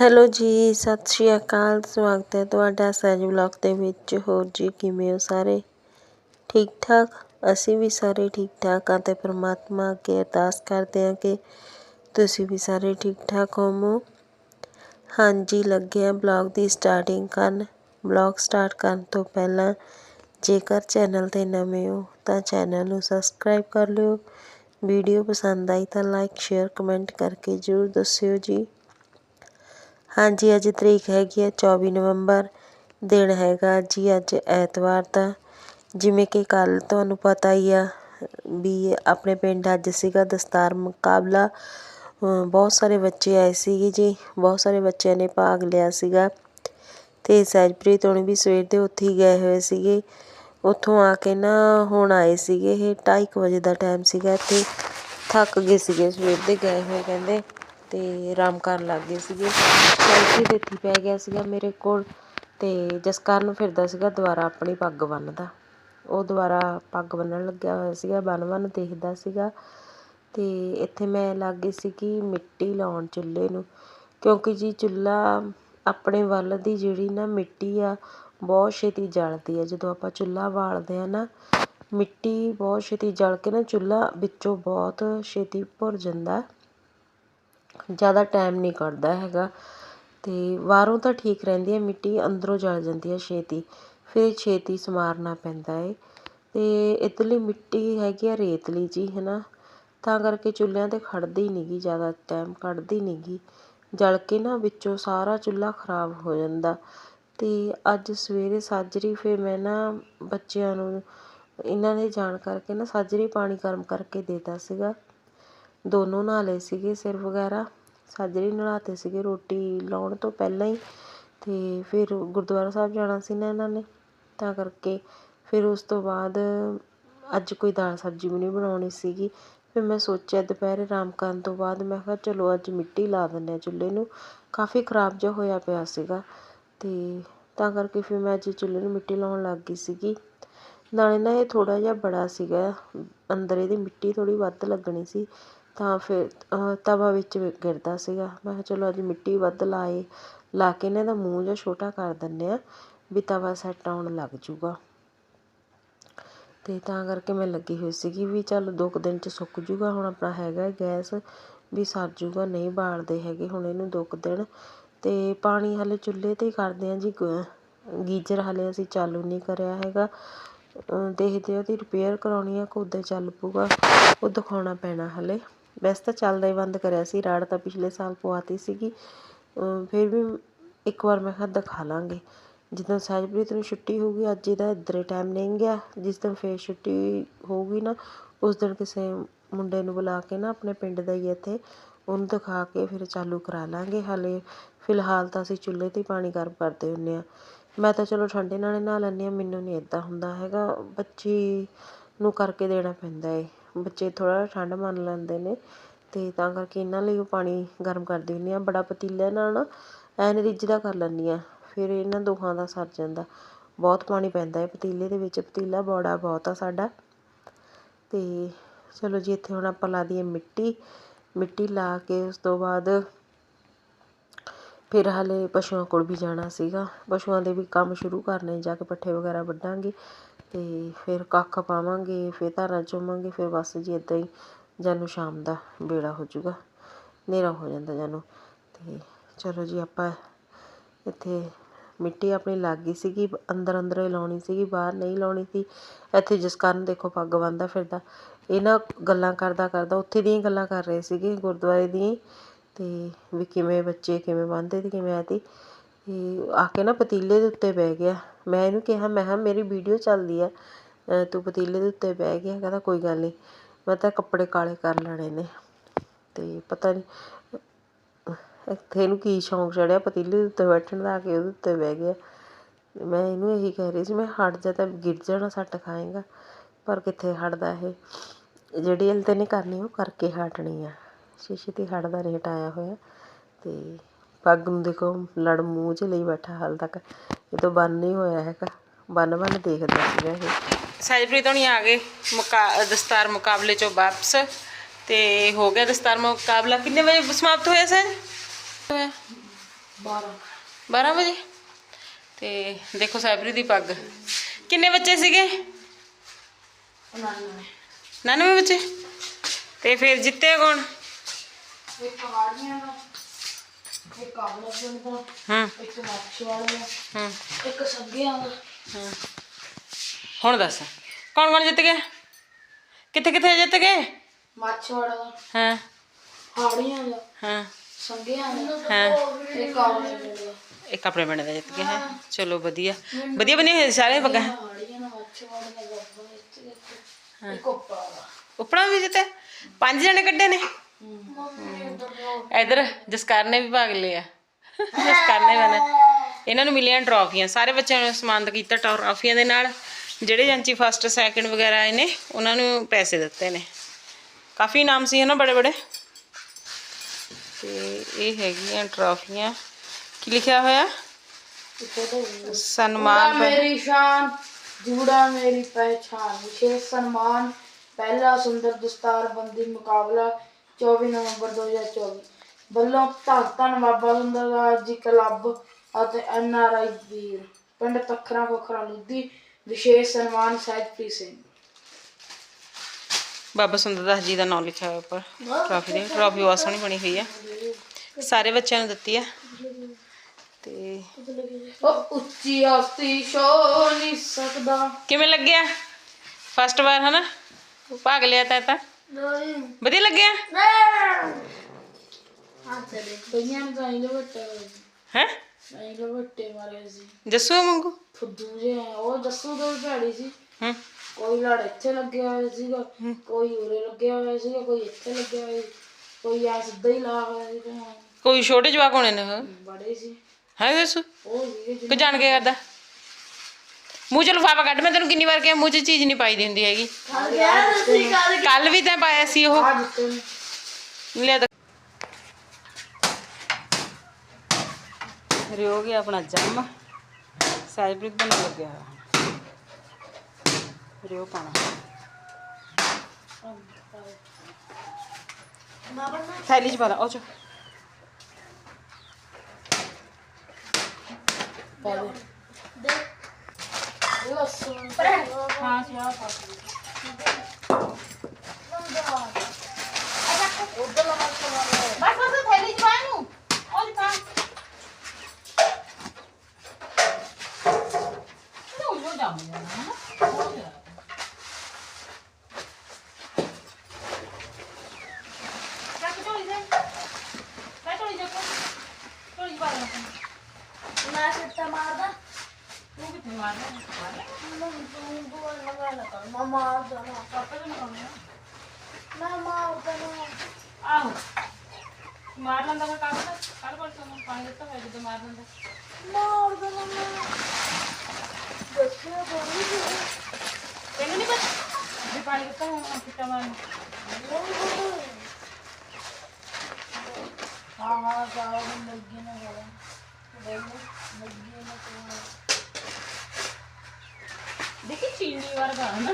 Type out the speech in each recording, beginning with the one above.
Hello ਜੀ, ਸਤਿ ਸ਼੍ਰੀ ਅਕਾਲ। ਸਵਾਗਤ ਹੈ ਤੁਹਾਡਾ ਸਹਿਜ ਵਲੌਗ ਦੇ ਵਿੱਚ। ਹੋਰ ਜੀ, ਕਿਵੇਂ ਹੋ ਸਾਰੇ? ਠੀਕ ਠਾਕ ਅਸੀਂ ਵੀ ਸਾਰੇ ਠੀਕ ਠਾਕ ਹਾਂ ਤੇ ਪ੍ਰਮਾਤਮਾ ਅੱਗੇ ਅਰਦਾਸ ਕਰਦੇ ਹਾਂ ਕਿ ਤੁਸੀਂ ਵੀ ਸਾਰੇ ਠੀਕ ਠਾਕ ਹੋਵੋ। ਹਾਂਜੀ, ਲੱਗੇ ਆ ਬਲੌਗ ਦੀ ਸਟਾਰਟਿੰਗ ਕਰਨ। ਬਲੌਗ ਸਟਾਰਟ ਕਰਨ ਤੋਂ ਪਹਿਲਾਂ ਜੇਕਰ ਚੈਨਲ ਤੇ ਨਵੇਂ ਹੋ ਤਾਂ ਚੈਨਲ ਨੂੰ ਸਬਸਕ੍ਰਾਈਬ ਕਰ ਲਿਓ। ਵੀਡੀਓ ਪਸੰਦ ਆਈ ਤਾਂ ਲਾਈਕ, ਸ਼ੇਅਰ, ਕਮੈਂਟ ਕਰਕੇ ਜ਼ਰੂਰ ਦੱਸਿਓ ਜੀ। ਹਾਂਜੀ, ਅੱਜ ਤਰੀਕ ਹੈਗੀ ਹੈ 24 ਨਵੰਬਰ, ਦਿਨ ਹੈਗਾ ਜੀ ਅੱਜ ਐਤਵਾਰ ਦਾ। ਜਿਵੇਂ ਕਿ ਕੱਲ ਤੁਹਾਨੂੰ ਪਤਾ ਹੀ ਆ ਵੀ ਆਪਣੇ ਪਿੰਡ ਅੱਜ ਸੀਗਾ ਦਸਤਾਰ ਮੁਕਾਬਲਾ। ਬਹੁਤ ਸਾਰੇ ਬੱਚੇ ਆਏ ਸੀਗੇ ਜੀ, ਬਹੁਤ ਸਾਰੇ ਬੱਚਿਆਂ ਨੇ ਭਾਗ ਲਿਆ ਸੀਗਾ। ਤੇ ਸਹਿਜਪ੍ਰੀਤ ਹੁਣ ਵੀ ਸਵੇਰ ਦੇ ਉੱਥੇ ਹੀ ਗਏ ਹੋਏ ਸੀਗੇ। ਉੱਥੋਂ ਆ ਕੇ ਨਾ ਹੁਣ ਆਏ ਸੀਗੇ, ਇਹ 2:30 ਵਜੇ ਦਾ ਟਾਈਮ ਸੀਗਾ ਇੱਥੇ। ਥੱਕ ਗਏ ਸੀਗੇ ਸਵੇਰ ਦੇ, ਗਏ ਹੋਏ ਕਹਿੰਦੇ। ਅਤੇ ਆਰਾਮ ਕਰਨ ਲੱਗ ਗਏ ਸੀਗੇ। ਸੈਲਫੀ ਦੇ ਇੱਥੇ ਪੈ ਗਿਆ ਸੀਗਾ ਮੇਰੇ ਕੋਲ ਤੇ ਜਸਕਰਨ ਫਿਰਦਾ ਸੀਗਾ ਦੁਬਾਰਾ ਆਪਣੀ ਪੱਗ ਬੰਨ੍ਹਦਾ ਉਹ ਦੁਬਾਰਾ ਪੱਗ ਬੰਨ੍ਹਣ ਲੱਗਿਆ ਹੋਇਆ ਸੀਗਾ ਬੰਨ੍ਹ ਬੰਨ ਦੇਖਦਾ ਸੀਗਾ ਅਤੇ ਇੱਥੇ ਮੈਂ ਲੱਗ ਗਈ ਸੀਗੀ ਮਿੱਟੀ ਲਾਉਣ ਚੁੱਲ੍ਹੇ ਨੂੰ। ਕਿਉਂਕਿ ਜੀ ਚੁੱਲ੍ਹਾ ਆਪਣੇ ਵੱਲ ਦੀ ਜਿਹੜੀ ਨਾ ਮਿੱਟੀ ਆ, ਬਹੁਤ ਛੇਤੀ ਜਲਦੀ ਆ। ਜਦੋਂ ਆਪਾਂ ਚੁੱਲ੍ਹਾ ਬਾਲਦੇ ਹਾਂ ਨਾ, ਮਿੱਟੀ ਬਹੁਤ ਛੇਤੀ ਜਲ ਕੇ ਨਾ ਚੁੱਲ੍ਹਾ ਵਿੱਚੋਂ ਬਹੁਤ ਛੇਤੀ ਭੁਰ ਜਾਂਦਾ। ਜ਼ਿਆਦਾ ਟਾਈਮ ਨਹੀਂ ਕੱਢਦਾ ਹੈਗਾ। ਅਤੇ ਬਾਹਰੋਂ ਤਾਂ ਠੀਕ ਰਹਿੰਦੀ ਹੈ, ਮਿੱਟੀ ਅੰਦਰੋਂ ਜਲ ਜਾਂਦੀ ਹੈ ਛੇਤੀ। ਫਿਰ ਛੇਤੀ ਸਮਾਰਨਾ ਪੈਂਦਾ ਹੈ ਅਤੇ ਇੱਧਰਲੀ ਮਿੱਟੀ ਹੈਗੀ ਆ ਰੇਤਲੀ ਜੀ ਹੈ ਨਾ ਤਾਂ ਕਰਕੇ ਚੁੱਲ੍ਹਿਆਂ 'ਤੇ ਖੜ੍ਹਦੀ ਨਹੀਂ ਗੀ, ਜ਼ਿਆਦਾ ਟਾਈਮ ਕੱਢਦੀ ਨਹੀਂ ਗੀ। ਜਲ ਕੇ ਨਾ ਵਿੱਚੋਂ ਸਾਰਾ ਚੁੱਲ੍ਹਾ ਖਰਾਬ ਹੋ ਜਾਂਦਾ। ਅਤੇ ਅੱਜ ਸਵੇਰੇ ਸਾਜਰੀ, ਫਿਰ ਮੈਂ ਨਾ ਬੱਚਿਆਂ ਨੂੰ, ਇਹਨਾਂ ਦੇ ਜਾਣ ਕਰਕੇ ਨਾ ਸਾਜਰੀ ਪਾਣੀ ਗਰਮ ਕਰਕੇ ਦੇਤਾ ਸੀਗਾ। ਦੋਨੋਂ ਨਹਾ ਲਏ ਸੀਗੇ ਸਿਰ ਵਗੈਰਾ। ਸਾਜਰੀ ਨਹਾਤੇ ਸੀਗੇ ਰੋਟੀ ਲਾਉਣ ਤੋਂ ਪਹਿਲਾਂ ਹੀ। ਅਤੇ ਫਿਰ ਗੁਰਦੁਆਰਾ ਸਾਹਿਬ ਜਾਣਾ ਸੀ ਨਾ ਇਹਨਾਂ ਨੇ। ਤਾਂ ਕਰਕੇ ਫਿਰ ਉਸ ਤੋਂ ਬਾਅਦ ਅੱਜ ਕੋਈ ਦਾਲ ਸਬਜ਼ੀ ਵੀ ਨਹੀਂ ਬਣਾਉਣੀ ਸੀਗੀ। ਫਿਰ ਮੈਂ ਸੋਚਿਆ ਦੁਪਹਿਰੇ ਆਰਾਮ ਕਰਨ ਤੋਂ ਬਾਅਦ ਮੈਂ ਕਿਹਾ ਚਲੋ ਅੱਜ ਮਿੱਟੀ ਲਾ ਦਿੰਦੇ ਹਾਂ ਚੁੱਲ੍ਹੇ ਨੂੰ। ਕਾਫੀ ਖਰਾਬ ਜਿਹਾ ਹੋਇਆ ਪਿਆ ਸੀਗਾ। ਅਤੇ ਤਾਂ ਕਰਕੇ ਫਿਰ ਮੈਂ ਅੱਜ ਚੁੱਲ੍ਹੇ ਨੂੰ ਮਿੱਟੀ ਲਾਉਣ ਲੱਗ ਗਈ ਸੀਗੀ। ਨਾਲੇ ਨਾ ਇਹ ਥੋੜ੍ਹਾ ਜਿਹਾ ਬੜਾ ਸੀਗਾ। ਅੰਦਰ ਇਹਦੀ ਮਿੱਟੀ ਥੋੜ੍ਹੀ ਵੱਧ ਲੱਗਣੀ ਸੀ। ਤਾਂ ਫਿਰ ਤਵਾ ਵਿੱਚ ਗਿਰਦਾ ਸੀਗਾ। ਮੈਂ ਕਿਹਾ, ਚਲੋ, ਅੱਜ ਮਿੱਟੀ ਵੱਧ ਲਾਏ, ਲਾ ਕੇ ਨਾ ਇਹਦਾ ਮੂੰਹ ਜਿਹਾ ਛੋਟਾ ਕਰ ਦਿੰਦੇ ਹਾਂ ਵੀ ਤਵਾ ਸੈੱਟ ਆਉਣ ਲੱਗ ਜੂਗਾ। ਤੇ ਤਾਂ ਕਰਕੇ ਮੈਂ ਲੱਗੀ ਹੋਈ ਸੀਗੀ ਵੀ ਚੱਲ ਦੋ ਕੁ ਦਿਨ 'ਚ ਸੁੱਕ ਜੂਗਾ। ਹੁਣ ਆਪਣਾ ਹੈਗਾ ਗੈਸ ਵੀ ਸਰ ਜੂਗਾ, ਨਹੀਂ ਬਾਲਦੇ ਹੈਗੇ ਹੁਣ ਇਹਨੂੰ ਦੋ ਕੁ ਦਿਨ। ਤੇ ਪਾਣੀ ਹਾਲੇ ਚੁੱਲ੍ਹੇ 'ਤੇ ਹੀ ਕਰਦੇ ਆ ਜੀ। ਗੀਜ਼ਰ ਹਾਲੇ ਅਸੀਂ ਚਾਲੂ ਨਹੀਂ ਕਰਿਆ ਹੈਗਾ। ਦੇਖਦੇ ਉਹਦੀ ਰਿਪੇਅਰ ਕਰਾਉਣੀ ਆ ਕਿ ਚੱਲ ਪੂਗਾ ਉਹ ਦਿਖਾਉਣਾ ਪੈਣਾ ਹਾਲੇ। ਵੈਸੇ ਤਾਂ ਚੱਲਦਾ ਹੀ ਬੰਦ ਕਰਿਆ ਸੀ, ਰਾੜ ਤਾਂ ਪਿਛਲੇ ਸਾਲ ਪਵਾਤੀ ਸੀਗੀ। ਫਿਰ ਵੀ ਇੱਕ ਵਾਰ ਮੈਂ ਕਿਹਾ ਦਿਖਾ ਲਾਂਗੇ। ਜਿੱਦਾਂ ਸਹਿਜਪ੍ਰੀਤ ਨੂੰ ਛੁੱਟੀ ਹੋਊਗੀ, ਅੱਜ ਇਹਦਾ ਇੱਧਰੇ ਟਾਈਮ ਨਹੀਂ ਗਿਆ। ਜਿਸ ਦਿਨ ਫੇਰ ਛੁੱਟੀ ਹੋਊਗੀ ਨਾ, ਉਸ ਦਿਨ ਕਿਸੇ ਮੁੰਡੇ ਨੂੰ ਬੁਲਾ ਕੇ ਨਾ, ਆਪਣੇ ਪਿੰਡ ਦਾ ਹੀ ਇੱਥੇ, ਉਹਨੂੰ ਦਿਖਾ ਕੇ ਫਿਰ ਚਾਲੂ ਕਰਾ ਲਾਂਗੇ। ਹਾਲੇ ਫਿਲਹਾਲ ਤਾਂ ਅਸੀਂ ਚੁੱਲ੍ਹੇ 'ਤੇ ਹੀ ਪਾਣੀ ਗਰਮ ਕਰਦੇ ਹੁੰਦੇ ਹਾਂ। ਮੈਂ ਤਾਂ ਚਲੋ ਠੰਡੇ ਨਾਲੇ ਨਹਾ ਲੈਂਦੀ ਹਾਂ, ਮੈਨੂੰ ਨਹੀਂ ਇੱਦਾਂ ਹੁੰਦਾ ਹੈਗਾ। ਬੱਚੀ ਨੂੰ ਕਰਕੇ ਦੇਣਾ ਪੈਂਦਾ ਏ। ਬੱਚੇ ਥੋੜ੍ਹਾ ਠੰਡ ਮੰਨ ਲੈਂਦੇ ਨੇ ਅਤੇ ਤਾਂ ਕਰਕੇ ਇਹਨਾਂ ਲਈ ਉਹ ਪਾਣੀ ਗਰਮ ਕਰਦੀ ਹੁੰਦੀ ਹਾਂ। ਬੜਾ ਪਤੀਲੇ ਨਾਲ ਨਾ ਐਨ ਰਿੱਝਦਾ ਕਰ ਲੈਂਦੀ ਹਾਂ। ਫਿਰ ਇਹਨਾਂ ਦੋਹਾਂ ਦਾ ਸਰ ਜਾਂਦਾ। ਬਹੁਤ ਪਾਣੀ ਪੈਂਦਾ ਹੈ ਪਤੀਲੇ ਦੇ ਵਿੱਚ। ਪਤੀਲਾ ਬੜਾ ਬਹੁਤ ਆ ਸਾਡਾ। ਅਤੇ ਚਲੋ ਜੀ, ਇੱਥੇ ਹੁਣ ਆਪਾਂ ਲਾ ਦਈਏ ਮਿੱਟੀ। ਮਿੱਟੀ ਲਾ ਕੇ ਉਸ ਤੋਂ ਬਾਅਦ ਫਿਰ ਹਾਲੇ ਪਸ਼ੂਆਂ ਕੋਲ ਵੀ ਜਾਣਾ ਸੀਗਾ। ਪਸ਼ੂਆਂ ਦੇ ਵੀ ਕੰਮ ਸ਼ੁਰੂ ਕਰਨੇ, ਜਾ ਕੇ ਪੱਠੇ ਵਗੈਰਾ ਵੱਢਾਂਗੇ। ਅਤੇ ਫਿਰ ਕੱਖ ਪਾਵਾਂਗੇ, ਫਿਰ ਧਾਰਾਂ ਚੋਵਾਂਗੇ ਫਿਰ ਬਸ ਜੀ ਇੱਦਾਂ ਹੀ ਜਾਨੂੰ ਸ਼ਾਮ ਦਾ ਵੇਲਾ ਹੋ ਜਾਊਗਾ ਹਨੇਰਾ ਹੋ ਜਾਂਦਾ ਜਾਨੂੰ। ਅਤੇ ਚਲੋ ਜੀ ਆਪਾਂ ਇੱਥੇ ਮਿੱਟੀ ਆਪਣੀ ਲੱਗ ਗਈ ਸੀਗੀ, ਅੰਦਰ ਅੰਦਰ ਲਾਉਣੀ ਸੀਗੀ, ਬਾਹਰ ਨਹੀਂ ਲਾਉਣੀ ਸੀ। ਇੱਥੇ ਜਿਸ ਕਾਰਨ ਦੇਖੋ ਪੱਗ ਬੰਨਦਾ ਫਿਰਦਾ। ਇਹ ਨਾ ਗੱਲਾਂ ਕਰਦਾ ਕਰਦਾ ਉੱਥੇ ਦੀਆਂ ਗੱਲਾਂ ਕਰ ਰਹੇ ਸੀਗੇ, ਗੁਰਦੁਆਰੇ ਦੀਆਂ ਅਤੇ ਵੀ ਕਿਵੇਂ ਬੱਚੇ ਕਿਵੇਂ ਬੰਨ੍ਹਦੇ ਤੇ ਕਿਵੇਂ ਆਦੀ ਤੇ। ਆ ਕੇ ਨਾ ਪਤੀਲੇ ਦੇ ਉੱਤੇ ਬਹਿ ਗਿਆ। ਮੈਂ ਇਹਨੂੰ ਕਿਹਾ, ਮੈਂ ਕਿਹਾ, ਮੇਰੀ ਵੀਡੀਓ ਚੱਲਦੀ ਆ। ਤੂੰ ਪਤੀਲੇ ਦੇ ਉੱਤੇ ਬਹਿ ਗਿਆ? ਕਹਿੰਦਾ, ਕੋਈ ਗੱਲ ਨਹੀਂ। ਮੈਂ ਤਾਂ ਕੱਪੜੇ ਕਾਲੇ ਕਰ ਲੈਣੇ ਨੇ। ਤੇ ਪਤਾ ਨਹੀਂ ਇੱਥੇ ਇਹਨੂੰ ਕੀ ਸ਼ੌਂਕ ਚੜਿਆ? ਪਤੀਲੇ ਦੇ ਉੱਤੇ ਬੈਠਣ ਦਾ ਆ ਕੇ ਉਹਦੇ ਉੱਤੇ ਬਹਿ ਗਿਆ। ਮੈਂ ਇਹਨੂੰ ਇਹੀ ਕਹਿ ਰਹੀ ਸੀ, ਮੈਂ ਹਟ ਜਾ ਤਾਂ ਗਿਰ ਜਾਣਾ ਸੱਟ ਖਾਏਗਾ। ਪਰ ਕਿੱਥੇ ਹਟਦਾ ਇਹ? ਜਿਹੜੀ ਹਲ ਤੇ ਨਹੀਂ ਕਰਨੀ, ਉਹ ਕਰਕੇ ਹਟਣੀ ਆ। ਸ਼ੀਸ਼ੇ 'ਤੇ ਹਟਦਾ ਨਹੀਂ ਹਟਾਇਆ ਹੋਇਆ ਤੇ ਪੱਗ ਨੂੰ ਦੇਖੋ ਲੜ ਮੂੰਹ 'ਚ ਲਈ ਬੈਠਾ ਹਾਲ ਤੱਕ। ਇਹ ਤੋਂ ਬੰਨ ਨਹੀਂ ਹੋਇਆ ਹੈਗਾ। ਬੰਨ ਬੰਨ ਦੇਖਦਾ ਸੀਗਾ ਇਹ। ਸਹਿਜਪ੍ਰੀਤ ਹੋਣੀ ਆ ਗਏ ਮੁਕਾ ਦਸਤਾਰ ਮੁਕਾਬਲੇ ਚੋਂ ਵਾਪਸ। ਤੇ ਹੋ ਗਿਆ ਦਸਤਾਰ ਮੁਕਾਬਲਾ। ਕਿੰਨੇ ਵਜੇ ਸਮਾਪਤ ਹੋਇਆ ਹੋਇਆ 12 12 ਵਜੇ? ਤੇ ਦੇਖੋ ਸਾਇਬਰੀ ਦੀ ਪੱਗ। ਕਿੰਨੇ ਬੱਚੇ ਸੀਗੇ? 99 99 ਬੱਚੇ? ਤੇ ਫਿਰ ਜਿੱਤੇ ਕੌਣ? ਇੱਕ ਹਾੜੀਆਂ ਦਾ। ਇੱਕ ਆਵਲਾ ਪਿੰਡ ਦਾ ਹੂੰ ਇੱਕ ਮਾਛੀ ਵਾਲੇ ਦਾ ਹੂੰ ਇੱਕ ਸੰਗਿਆਂ ਦਾ ਹੂੰ ਹੁਣ ਦੱਸ ਕੌਣ ਕੌਣ ਜਿੱਤ ਗਿਆ ਕਿੱਥੇ ਕਿੱਥੇ ਜਿੱਤ ਗਏ ਮਾਛਵਾੜਾ ਦਾ ਹਾਂ ਹਾੜੀਆਂ ਦਾ ਹਾਂ ਸੰਗਿਆਂ ਦਾ ਹਾਂ ਇੱਕ ਆਵਲਾ ਪਿੰਡ ਦਾ ਇੱਕ ਆਪਣੇ ਪਿੰਡ ਦਾ ਜਿੱਤ ਗਿਆ ਹੈ ਚਲੋ ਵਧੀਆ ਵਧੀਆ ਬਣੇ ਹੋਏ ਸਾਰੇ ਪੱਗਾਂ ਹਾੜੀਆਂ ਦਾ ਮਾਛਵਾੜਾ ਦਾ ਗੱਬਾ ਇੱਥੇ ਇੱਕ ਇੱਕ ਉੱਪਰ ਦਾ ਉਪਰਾਂ ਵੀ ਜਿੱਤੇ ਪੰਜ ਜਣੇ ਕੱਢੇ ਨੇ ਮੰਮੀ ਇਧਰ ਜਸਕਰ ਨੇ ਵੀ ਭਾਗ ਲਿਆ। ਜਸਕਰ ਨੇ ਬਣਾ ਇਹਨਾਂ ਨੂੰ ਮਿਲੀਆਂ ਟਰਾਫੀਆਂ। ਸਾਰੇ ਬੱਚਿਆਂ ਨੂੰ ਸਨਮਾਨਿਤ ਕੀਤਾ ਟਰਾਫੀਆਂ ਦੇ ਨਾਲ। ਜਿਹੜੇ ਜਾਂਚੀ ਫਸਟ ਸੈਕਿੰਡ ਵਗੈਰਾ ਆਏ ਨੇ ਉਹਨਾਂ ਨੂੰ ਪੈਸੇ ਦਿੱਤੇ ਨੇ। ਕਾਫੀ ਨਾਮ ਸੀ ਹਨਾ ਬੜੇ ਬੜੇ। ਤੇ ਇਹ ਹੈਗੀਆਂ ਟਰਾਫੀਆਂ। ਕੀ ਲਿਖਿਆ ਹੋਇਆ? ਸਨਮਾਨ ਮੇਰੀ ਸ਼ਾਨ ਜੂੜਾ ਮੇਰੀ ਪਹਿਚਾਨ ਵਿਸ਼ੇਸ਼ ਸਨਮਾਨ ਪਹਿਲਾ ਸੁੰਦਰ ਦਸਤਾਰ ਬੰਦੀ ਮੁਕਾਬਲਾ 24 ਨਵੰਬਰ 2024 ਵੱਲੋਂ ਧੰਨ ਧੰਨ ਬਾਬਾ ਸੁੰਦਰ ਦਾਸ ਜੀ ਕਲੱਬ ਅਤੇ ਐਨ ਆਰ ਆਈ ਵੀਰ ਪਿੰਡ ਤਖਰਾ ਕੋਖਰਾ ਲੁੱਦੀ ਵਿਸ਼ੇਸ਼ ਸਨਮਾਨ ਸਹਿਜਪ੍ਰੀਤ ਸਿੰਘ। ਬਾਬਾ ਸੁੰਦਰ ਦਾਸ ਜੀ ਦਾ ਨਾਮ ਲਿਖਿਆ ਹੋਇਆ ਉੱਪਰ। ਟਰਾਫੀ ਦੇ ਟਰਾਫੀ ਬਹੁਤ ਸੋਹਣੀ ਬਣੀ ਹੋਈ ਆ। ਸਾਰੇ ਬੱਚਿਆਂ ਨੂੰ ਦਿੱਤੀ ਆ। ਤੇ ਉਹ ਉੱਚੀ ਹਸਤੀ ਸ਼ੋ ਨਹੀਂ ਸਕਦਾ। ਕਿਵੇਂ ਲੱਗਿਆ? ਫਸਟ ਵਾਰ ਹਨਾ? ਭਾਗ ਲਿਆ ਤਾਂ ਤਾਂ। ਵਧੀਆ ਲੱਗਿਆ ਹਾਂ ਚਲੇ ਕਈਆਂ ਨੂੰ ਤਾਂ ਇਹ ਵੱਟੇ ਹੈ ਇਹ ਵੱਟੇ ਮਾਰੇ ਸੀ ਜੱਸੂ ਵਾਂਗੂ ਫੁੱਦੂ ਜੇ ਉਹ ਦੱਸੂ ਤੋਂ ਝਾੜੀ ਸੀ ਹੂੰ ਕੋਈ ਲੜ ਇੱਥੇ ਲੱਗਿਆ ਹੋਇਆ ਸੀਗਾ ਕੋਈ ਉਰੇ ਲੱਗਿਆ ਹੋਇਆ ਸੀਗਾ ਕੋਈ ਇੱਥੇ ਲੱਗਿਆ ਹੋਇਆ ਸੀ ਕੋਈ ਆ ਸਿੱਧਾ ਹੀ ਲਾ ਹੋਇਆ ਸੀ ਤੇ ਕੋਈ ਛੋਟੇ ਜਵਾਕ ਹੋਣੇ ਨੇ ਉਹ ਬੜੇ ਸੀ ਹੈ ਜੱਸੂ ਉਹ ਸੀਗੇ ਕਿ ਜਾਣ ਕੇ ਕਰਦਾ ਮੂੰਹ ਚ ਲਫਾਫਾ ਕੱਢ ਮੈਂ ਤੈਨੂੰ ਕਿੰਨੀ ਵਾਰ ਕਿਹਾ ਮੂੰਹ ਚ ਚੀਜ਼ ਨਹੀਂ ਪਾਈ ਦੀ ਹੁੰਦੀ ਹੈਗੀ। ਕੱਲ ਵੀ ਤਾਂ ਪਾਇਆ ਸੀ ਉਹ। ਤਾਂ। ਰਿਓ ਗਿਆ ਆਪਣਾ ਜੰਮ। ਸਾਈਬ੍ਰਿਕ ਬਣਨ ਲੱਗਿਆ ਰਿਓ ਪਾਣਾ ਥੈਲੀ ਚ ਪਾ ਲਾ ਉਹ ਚ। ਪਾ ਦੇ। ਲਸਣ ਹਾਂ ਸਿਆ ਪਾ ਉਧਰ ਲਗਾ ਕੇ ਮਾਰੋ ਬਸ ਬਸ ਥੈਲੀ ਚ ਪਾ ਇਹਨੂੰ ਉਹ ਚ ਪਾ ਉਹ ਜੋ ਜੰਮ ਜਾਣਾ ਹਨਾ ਚੱਕ ਝੋਲੀ ਦੇ ਕਾ ਝੋਲੀ ਚੱਕ ਝੋਲੀ ਪਾ ਦੇ ਨਾ ਸਿੱਟਾ ਮਾਰਦਾ ਤੂੰ ਕਿੱਥੇ ਮਾਰਦਾ ਮੈਂ ਤੂੰ ਬੋਲ ਲਗਾ ਨਾ ਕਰ ਮੈਂ ਮਾਰਦਾ ਨਾ ਪਾਪਾ ਨੂੰ ਮਾਰਨਾ ਮੈਂ ਮਾਰਦਾ ਨਾ ਆਹੋ ਮਾਰ ਲੈਂਦਾ ਮੈਂ ਕੱਲ ਕੱਲ ਪਰਸੋਂ ਨੂੰ ਪਾਣੀ ਦਿੱਤਾ ਹੋਇਆ ਜਦੋਂ ਮਾਰ ਲੈਂਦਾ ਮਾਰਦਾ ਨਾ ਮੈਂ ਦੱਸਿਆ ਬੋਲੀ ਸੀ ਤੈਨੂੰ ਨਹੀਂ ਪਤਾ ਜੇ ਪਾਣੀ ਦਿੱਤਾ ਹੋਇਆ ਫਿੱਟਾ ਮਾਰਨ ਹਾਂ ਹਾਂ ਸਾਰਾ ਦਿਨ ਲੱਗੀ ਨਾ ਕਰਾਂ ਲੱਗੀ ਨਾ ਕਰਾਂ ਦੇਖੀ ਚੀਨੀ ਵਰਗਾ ਹਨਾ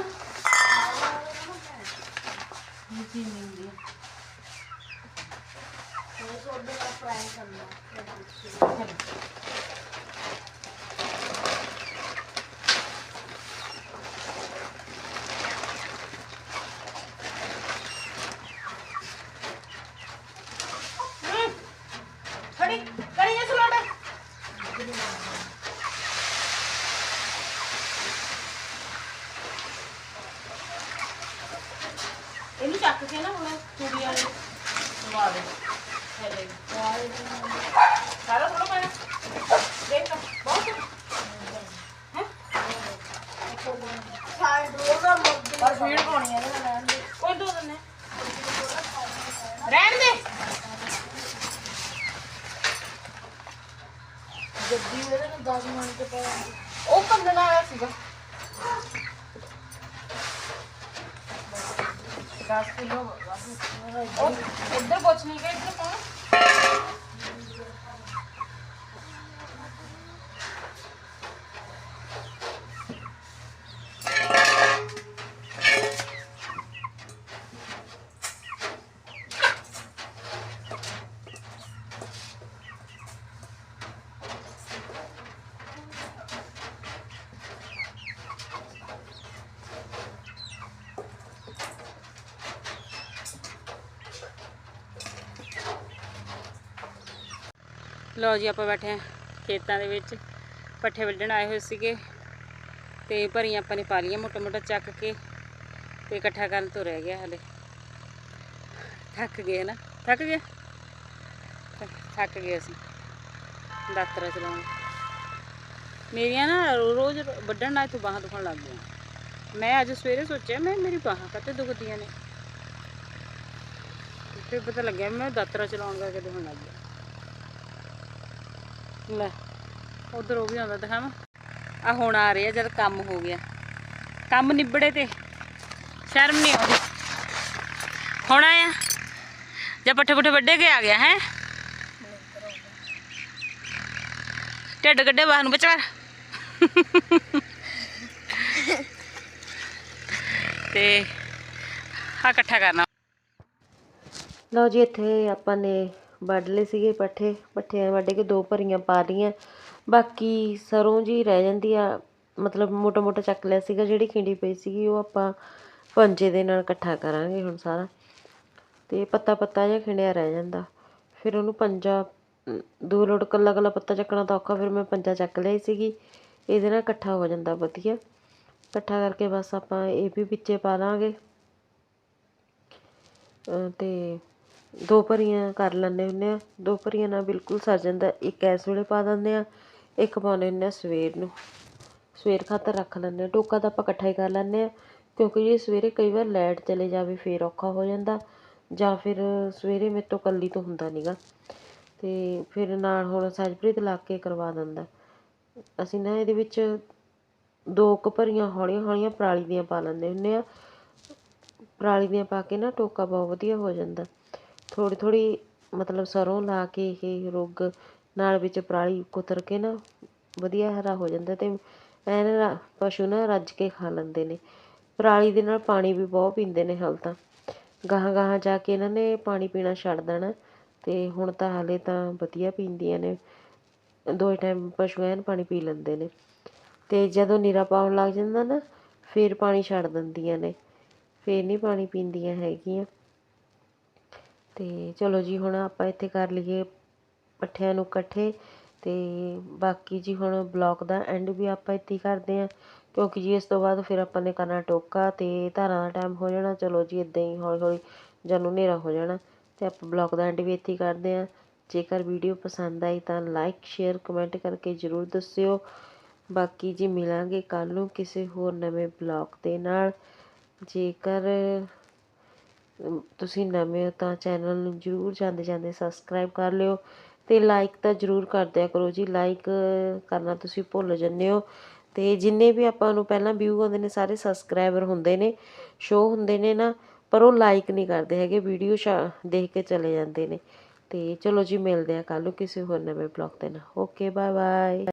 ਇਹ ਚੀਨੀ ਹੁੰਦੀ ਹੈ। ਮੈਂ ਸੋਡੇ ਦਾ ਪ੍ਰੈਂਕ ਕਰਨਾ ਚਲੋ ਹਮ, ਖੜੀ ਕਰੀ ਜੇ ਸਲੋਟ ਇਹਨੂੰ ਚੱਕ ਕੇ ਨਾ ਹੁਣ ਚੂੜੀ ਵਾਲੇ ਲਵਾ ਦੇ ਥੈਲੇ ਸਾਰਾ ਥੋੜਾ ਪਾਣਾ ਦੇਖ ਤਾ, ਬਹੁਤ ਹੈ ਸਾਈਡ ਰੋਗਾ ਮੁੱਦੀ ਪਰ ਫੀਡ ਪਾਉਣੀ ਹੈ ਇਹਦੇ ਨਾਲ ਰਹਿਣ ਦੇ। ਕੋਈ ਦੋ ਦਿਨ ਰਹਿਣ ਦੇ। ਗੱਡੀ ਇਹਦੇ ਨਾਲ 10 ਮਿੰਟ ਪਾ ਉਹ ਸੀਗਾ। 10 ਕਿਲੋ ਉਹ ਇੱਧਰ ਪੁੱਛ ਨਹੀਂ ਗਏ ਇੱਧਰ ਪਾਉਣਾ ਲਓ ਜੀ, ਆਪਾਂ ਬੈਠੇ ਹਾਂ ਖੇਤਾਂ ਦੇ ਵਿੱਚ। ਪੱਠੇ ਵੱਢਣ ਆਏ ਹੋਏ ਸੀਗੇ ਤੇ ਭਰੀਆਂ ਆਪਾਂ ਨੇ ਪਾ ਲਈਆਂ ਮੋਟਾ ਮੋਟਾ ਚੱਕ ਕੇ ਤੇ ਇਕੱਠਾ ਕਰਨ ਤੋਂ ਰਹਿ ਗਿਆ ਹਲੇ। ਥੱਕ ਗਏ ਨਾ ਥੱਕ ਗਏ? ਥੱਕ- ਥੱਕ ਗਏ ਅਸੀਂ। ਦਾਤਰਾ ਚਲਾਉਣ। ਮੇਰੀਆਂ ਨਾ ਰੋਜ਼ ਵੱਢਣ ਨਾਲ ਤੋਂ ਬਾਹਾਂ ਦੁਖਣ ਲੱਗ ਗਈਆਂ। ਮੈਂ ਅੱਜ ਸਵੇਰੇ ਸੋਚਿਆ, ਮੈਂ ਮੇਰੀ ਬਾਹਾਂ ਕਾਤੇ ਦੁਖਦੀਆਂ ਨੇ? ਫਿਰ ਪਤਾ ਲੱਗਿਆ, ਮੈਂ ਦਾਤਰਾ ਚਲਾਉਣ ਕਰਕੇ ਦੁਖਣ ਲੱਗ ਗਿਆ ਲੈ, ਉਧਰ ਉਹ ਵੀ ਆਉਂਦਾ ਦਿਖਾਵਾਂ ਆ ਹੁਣ ਆ ਰਿਹਾ ਜਦ ਕੰਮ ਹੋ ਗਿਆ। ਕੰਮ ਨਿਬੜੇ ਤੇ, ਸ਼ਰਮ ਨਹੀਂ ਆਉਂਦੀ। ਹੁਣ ਆਇਆ ਜਾਂ ਪੱਠੇ ਪੁੱਠੇ ਵੱਡੇ ਕੇ ਆ ਗਿਆ, ਹੈ? ਢਿੱਡ ਗੱਡੇ ਬਾਹਰ ਨੂੰ, ਬਚਾ। ਤੇ ਆ ਇਕੱਠਾ ਕਰਨਾ। ਲਓ ਜੀ, ਇੱਥੇ ਆਪਾਂ ਨੇ ਵੱਢ ਲਏ ਸੀਗੇ ਪੱਠੇ ਪੱਠੇ ਵੱਢ ਕੇ ਦੋ ਭਰੀਆਂ ਪਾ ਲਈਆਂ। ਬਾਕੀ ਸਰੋਂ ਜਿਹੀ ਰਹਿ ਜਾਂਦੀ ਆ, ਮਤਲਬ ਮੋਟਾ ਮੋਟਾ ਚੱਕ ਲਿਆ ਸੀਗਾ, ਜਿਹੜੀ ਖਿੰਡੀ ਪਈ ਸੀਗੀ, ਉਹ ਆਪਾਂ ਪੰਜੇ ਦੇ ਨਾਲ ਇਕੱਠਾ ਕਰਾਂਗੇ ਹੁਣ ਸਾਰਾ। ਅਤੇ ਪੱਤਾ ਪੱਤਾ ਜਿਹਾ ਖਿੰਡਿਆ ਰਹਿ ਜਾਂਦਾ। ਫਿਰ ਉਹਨੂੰ ਪੰਜਾ, ਦੋ ਲੋਟ ਕੱਲਾ ਕੱਲਾ ਪੱਤਾ ਚੱਕਣਾ ਤਾਂ ਔਖਾ, ਫਿਰ ਮੈਂ ਪੰਜਾ ਚੱਕ ਲਈ ਸੀਗੀ। ਇਹਦੇ ਨਾਲ ਇਕੱਠਾ ਹੋ ਜਾਂਦਾ ਵਧੀਆ। ਇਕੱਠਾ ਕਰਕੇ ਬਸ ਆਪਾਂ ਇਹ ਵੀ ਵਿੱਚੇ ਪਾ ਲਾਂਗੇ। ਅਹ ਤੇ ਦੋ ਭਰੀਆਂ ਕਰ ਲੈਂਦੇ ਹੁੰਦੇ ਹਾਂ। ਦੋ ਭਰੀਆਂ ਨਾਲ ਬਿਲਕੁਲ ਸਰ ਜਾਂਦਾ। ਇੱਕ ਇਸ ਵੇਲੇ ਪਾ ਦਿੰਦੇ ਹਾਂ, ਇੱਕ ਪਾਉਂਦੇ ਹੁੰਦੇ ਹਾਂ ਸਵੇਰ ਨੂੰ। ਸਵੇਰ ਖਾਤਰ ਰੱਖ ਲੈਂਦੇ ਹਾਂ। ਟੋਕਾ ਤਾਂ ਆਪਾਂ ਇਕੱਠਾ ਹੀ ਕਰ ਲੈਂਦੇ ਹਾਂ, ਕਿਉਂਕਿ ਜੇ ਸਵੇਰੇ ਕਈ ਵਾਰ ਲਾਈਟ ਚਲੇ ਜਾਵੇ, ਫਿਰ ਔਖਾ ਹੋ ਜਾਂਦਾ। ਜਾਂ ਫਿਰ ਸਵੇਰੇ ਮੇਰੇ ਤੋਂ ਇਕੱਲੀ ਤੋਂ ਹੁੰਦਾ ਨਹੀਂ ਗਾ ਅਤੇ ਫਿਰ ਨਾਲ ਹੁਣ ਸਹਿਜਪ੍ਰੀਤ ਲਾ ਕੇ ਕਰਵਾ ਦਿੰਦਾ। ਅਸੀਂ ਨਾ ਇਹਦੇ ਵਿੱਚ ਦੋ ਕੁ ਭਰੀਆਂ ਹੌਲੀਆਂ ਹੌਲੀਆਂ ਪਰਾਲੀ ਦੀਆਂ ਪਾ ਲੈਂਦੇ ਹੁੰਦੇ ਹਾਂ। ਪਰਾਲੀ ਦੀਆਂ ਪਾ ਕੇ ਨਾ ਟੋਕਾ ਬਹੁਤ ਵਧੀਆ ਹੋ ਜਾਂਦਾ। ਥੋੜ੍ਹੀ ਥੋੜ੍ਹੀ ਮਤਲਬ ਸਰ੍ਹੋਂ ਲਾ ਕੇ ਇਹ ਰੁੱਗ ਨਾਲ ਵਿੱਚ ਪਰਾਲੀ ਕੁਤਰ ਕੇ ਨਾ ਵਧੀਆ ਹਰਾ ਹੋ ਜਾਂਦਾ ਅਤੇ ਐਨ ਰਾ- ਪਸ਼ੂ ਨਾ ਰੱਜ ਕੇ ਖਾ ਲੈਂਦੇ ਨੇ। ਪਰਾਲੀ ਦੇ ਨਾਲ ਪਾਣੀ ਵੀ ਬਹੁਤ ਪੀਂਦੇ ਨੇ ਹਾਲੇ ਤਾਂ। ਗਾਹਾਂ ਗਾਹਾਂ ਜਾ ਕੇ ਇਹਨਾਂ ਨੇ ਪਾਣੀ ਪੀਣਾ ਛੱਡ ਦੇਣਾ ਅਤੇ ਹੁਣ ਤਾਂ ਹਾਲੇ ਤਾਂ ਵਧੀਆ ਪੀਂਦੀਆਂ ਨੇ। ਦੋ ਟਾਈਮ ਪਸ਼ੂ ਐਨ ਪਾਣੀ ਪੀ ਲੈਂਦੇ ਨੇ। ਅਤੇ ਜਦੋਂ ਨੀਰਾ ਪਾਉਣ ਲੱਗ ਜਾਂਦਾ ਨਾ, ਫਿਰ ਪਾਣੀ ਛੱਡ ਦਿੰਦੀਆਂ ਨੇ। ਫਿਰ ਨਹੀਂ ਪਾਣੀ ਪੀਂਦੀਆਂ ਹੈਗੀਆਂ। ਅਤੇ ਚਲੋ ਜੀ, ਹੁਣ ਆਪਾਂ ਇੱਥੇ ਕਰ ਲਈਏ ਪੱਠਿਆਂ ਨੂੰ ਇਕੱਠੇ ਅਤੇ ਬਾਕੀ ਜੀ ਹੁਣ ਬਲੋਕ ਦਾ ਐਂਡ ਵੀ ਆਪਾਂ ਇੱਥੇ ਹੀ ਕਰਦੇ ਹਾਂ। ਕਿਉਂਕਿ ਜੀ, ਇਸ ਤੋਂ ਬਾਅਦ ਫਿਰ ਆਪਾਂ ਨੇ ਕਰਨਾ ਟੋਕਾ ਅਤੇ ਧਾਰਾਂ ਦਾ ਟਾਈਮ ਹੋ ਜਾਣਾ। ਚਲੋ ਜੀ ਇਦਾਂ ਹੀ ਹੌਲੀ ਹੌਲੀ ਜਾਨੂੰ ਹਨੇਰਾ ਹੋ ਜਾਣਾ ਅਤੇ ਆਪਾਂ ਬਲੌਗ ਦਾ ਐਂਡ ਵੀ ਇੱਥੇ ਹੀ ਕਰਦੇ ਹਾਂ। ਜੇਕਰ ਵੀਡੀਓ ਪਸੰਦ ਆਈ ਤਾਂ ਲਾਈਕ ਸ਼ੇਅਰ ਕਮੈਂਟ ਕਰਕੇ ਜ਼ਰੂਰ ਦੱਸਿਓ। ਬਾਕੀ ਜੀ, ਮਿਲਾਂਗੇ ਕੱਲ ਨੂੰ ਕਿਸੇ ਹੋਰ ਨਵੇਂ ਬਲੌਗ ਦੇ ਨਾਲ। ਜੇਕਰ ਤੁਸੀਂ ਨਵੇਂ ਹੋ ਤਾਂ ਚੈਨਲ ਨੂੰ ਜਰੂਰ ਜਾਂਦੇ ਜਾਂਦੇ ਸਬਸਕ੍ਰਾਈਬ ਕਰ ਲਿਓ ਅਤੇ ਲਾਈਕ ਤਾਂ ਜਰੂਰ ਕਰ ਦਿਆ ਕਰੋ ਜੀ। ਲਾਈਕ ਕਰਨਾ ਤੁਸੀਂ ਭੁੱਲ ਜੰਨੇ ਹੋ। ਅਤੇ ਜਿੰਨੇ ਵੀ ਆਪਾਂ ਨੂੰ ਪਹਿਲਾਂ ਵਿਊ ਆਉਂਦੇ ਨੇ, ਸਾਰੇ ਸਬਸਕ੍ਰਾਈਬਰ ਹੁੰਦੇ ਨੇ ਸ਼ੋ ਹੁੰਦੇ ਨੇ ਨਾ, ਪਰ ਉਹ ਲਾਈਕ ਨਹੀਂ ਕਰਦੇ ਹੈਗੇ ਵੀਡੀਓ ਦੇਖ ਕੇ ਚਲੇ ਜਾਂਦੇ ਨੇ। ਤੇ ਚਲੋ ਜੀ, ਮਿਲਦੇ ਆ ਕੱਲ ਨੂੰ ਕਿਸੇ ਹੋਰ ਨਵੇਂ ਬਲੌਗ ਦੇ ਨਾਲ। Okay bye bye